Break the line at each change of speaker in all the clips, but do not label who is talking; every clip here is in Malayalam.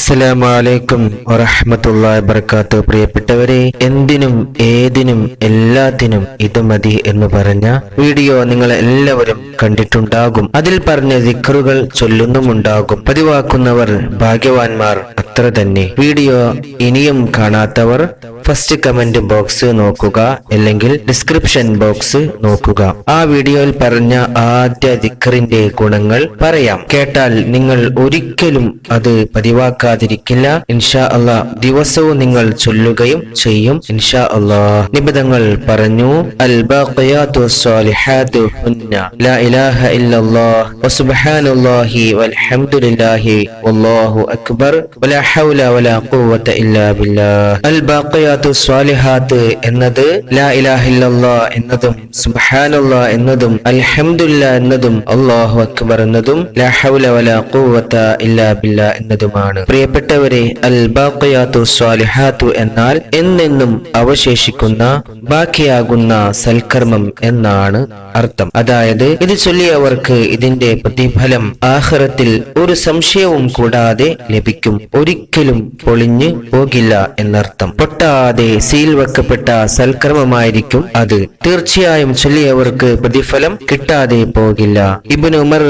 അസ്സലാമലൈക്കും വറഹമത്തുള്ള വബർക്കാത്തു പ്രിയപ്പെട്ടവരെ എന്തിനും ഏതിനും എല്ലാത്തിനും ഇത് മതി എന്ന് പറഞ്ഞ വീഡിയോ നിങ്ങൾ എല്ലാവരും കണ്ടിട്ടുണ്ടാകും. അതിൽ പറഞ്ഞ ദിക്കറുകൾ ചൊല്ലുന്നുമുണ്ടാകും. പതിവാക്കുന്നവർ ഭാഗ്യവാന്മാർ അത്ര തന്നെ. വീഡിയോ ഇനിയും കാണാത്തവർ ഫസ്റ്റ് കമന്റ് ബോക്സ് നോക്കുക അല്ലെങ്കിൽ ഡിസ്ക്രിപ്ഷൻ ബോക്സ് നോക്കുക. ആ വീഡിയോയിൽ പറഞ്ഞ ആദ്യ ദിക്കറിന്റെ ഗുണങ്ങൾ പറയാം. കേട്ടാൽ നിങ്ങൾ ഒരിക്കലും അത് പതിവാക്കാതിരിക്കില്ല. ഇൻഷാ അള്ളാ ദിവസവും നിങ്ങൾ ചൊല്ലുകയും ചെയ്യും. ഇൻഷാ അള്ളാ നിബിധങ്ങൾ പറഞ്ഞു അൽ ഇലാഹ ഇല്ലല്ലാഹ് വസുബ്ഹാനല്ലാഹി വൽഹംദുലില്ലാഹി വല്ലാഹു അക്ബർ വലാ ഹൗല വലാ ഖുവത ഇല്ലാ ബില്ലാഹ്. അൽ ബാഖിയാത്തു സ്വാലിഹാത്ത് എന്നത് ലാ ഇലാഹ ഇല്ലല്ലാഹ് എന്നതും സുബ്ഹാനല്ലാഹ് എന്നതും അൽഹംദുലില്ലാ എന്നതും അല്ലാഹു അക്ബർ എന്നതും ലാ ഹൗല വലാ ഖുവത ഇല്ലാ ബില്ലാഹ് എന്നതുമാണ്. പ്രിയപ്പെട്ടവരെ അൽ ബാഖിയാത്തു സ്വാലിഹാത്തു എന്നാൽ എന്നെന്നും അവശേഷിക്കുന്ന ബാക്കിയാകുന്ന സൽക്കർമ്മം എന്നാണ് അർത്ഥം. അതായത് ഇത് ചൊല്ലിയവർക്ക് ഇതിന്റെ പ്രതിഫലം ആഹ്റത്തിൽ ഒരു സംശയവും കൂടാതെ ലഭിക്കും. ഒരിക്കലും പൊളിഞ്ഞു പോകില്ല എന്നർത്ഥം. പൊട്ടാതെ സീൽ വെക്കപ്പെട്ട സൽക്രമമായിരിക്കും അത്. തീർച്ചയായും ചൊല്ലിയവർക്ക് പ്രതിഫലം കിട്ടാതെ പോകില്ല. ഇബിന് ഉമർ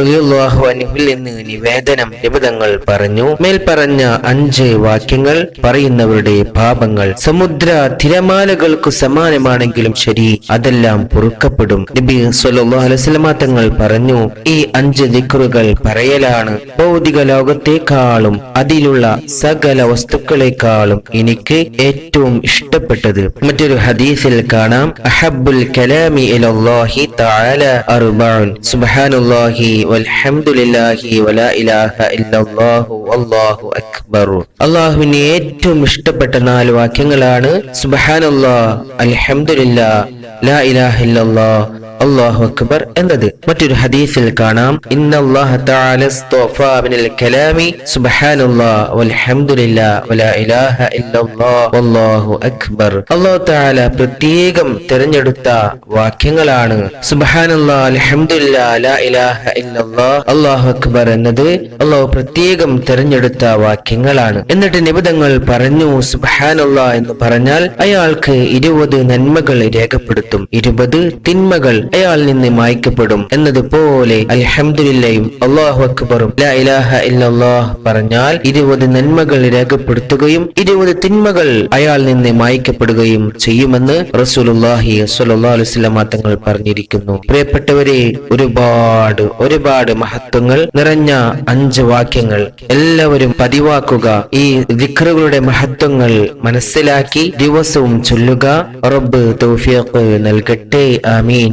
നിവേദനം നിബിതങ്ങൾ പറഞ്ഞു. മേൽപ്പറഞ്ഞ അഞ്ച് വാക്യങ്ങൾ പറയുന്നവരുടെ പാപങ്ങൾ സമുദ്ര തിരമാലകൾക്ക് സമാനമാണെങ്കിലും ശരി അതെല്ലാം പൊറുക്കപ്പെടും. നബി സല്ലാ അലൈഹി തങ്ങൾ പറഞ്ഞു ഈ അഞ്ച് ദിക്റുകൾ പറയലാണ്. ഭൗതിക ലോകത്തെക്കാളും അതിലുള്ള സകല വസ്തുക്കളെക്കാളും എനിക്ക് ഏറ്റവും ഇഷ്ടപ്പെട്ടത്. മറ്റൊരു ഹദീസിൽ കാണാം അഹബുൽ കലാമി ഇലല്ലാഹി തആല അർബഉൻ സുബ്ഹാനല്ലാഹി വൽഹംദുലില്ലാഹി വലാ ഇലാഹ ഇല്ലല്ലാഹു വല്ലാഹു അക്ബർ അല്ലാഹുവിന് ഏറ്റവും ഇഷ്ടപ്പെട്ട നാല് വാക്യങ്ങളാണ് സുബ്ഹാനല്ലാഹ് അൽഹംദുലില്ലാ ലാ ഇലാഹ ഇല്ലല്ലാഹ് അല്ലാഹു അക്ബർ എന്നത്. മറ്റൊരു ഹദീസിൽ കാണാം. തആല പ്രത്യേകം തിരഞ്ഞെടുത്ത വാക്യങ്ങളാണ്. അള്ളാഹു അക്ബർ എന്നത് അല്ലാഹു പ്രത്യേകം തിരഞ്ഞെടുത്ത വാക്യങ്ങളാണ്. എന്നിട്ട് നിബിതങ്ങൾ പറഞ്ഞു സുബ്ഹാനല്ലാഹ് എന്ന് പറഞ്ഞാൽ അയാൾക്ക് ഇരുപത് നന്മകൾ രേഖപ്പെടുത്തും. ഇരുപത് തിന്മകൾ അയാൾ നിന്ന് മായ്ക്കപ്പെടും എന്നതുപോലെ അൽഹംദുലില്ലയും അള്ളാഹു അക്ബറും ലാ ഇലാഹ ഇല്ലല്ലാഹ് പറഞ്ഞാൽ ഇരുപത് നന്മകൾ രേഖപ്പെടുത്തുകയും ഇരുപത് തിന്മകൾ അയാൾ നിന്ന് മായ്ക്കപ്പെടുകയും ചെയ്യുമെന്ന് അലൈഹി വസല്ലം തങ്ങൾ പറഞ്ഞിരിക്കുന്നു. പ്രിയപ്പെട്ടവരെ ഒരുപാട് ഒരുപാട് മഹത്വങ്ങൾ നിറഞ്ഞ അഞ്ച് വാക്യങ്ങൾ എല്ലാവരും പതിവാക്കുക. ഈ വിക്രുകളുടെ മഹത്വങ്ങൾ മനസ്സിലാക്കി ദിവസവും ചൊല്ലുക. റബ്ബ് തൗഫീഖ് നൽകട്ടെ. ആമീൻ.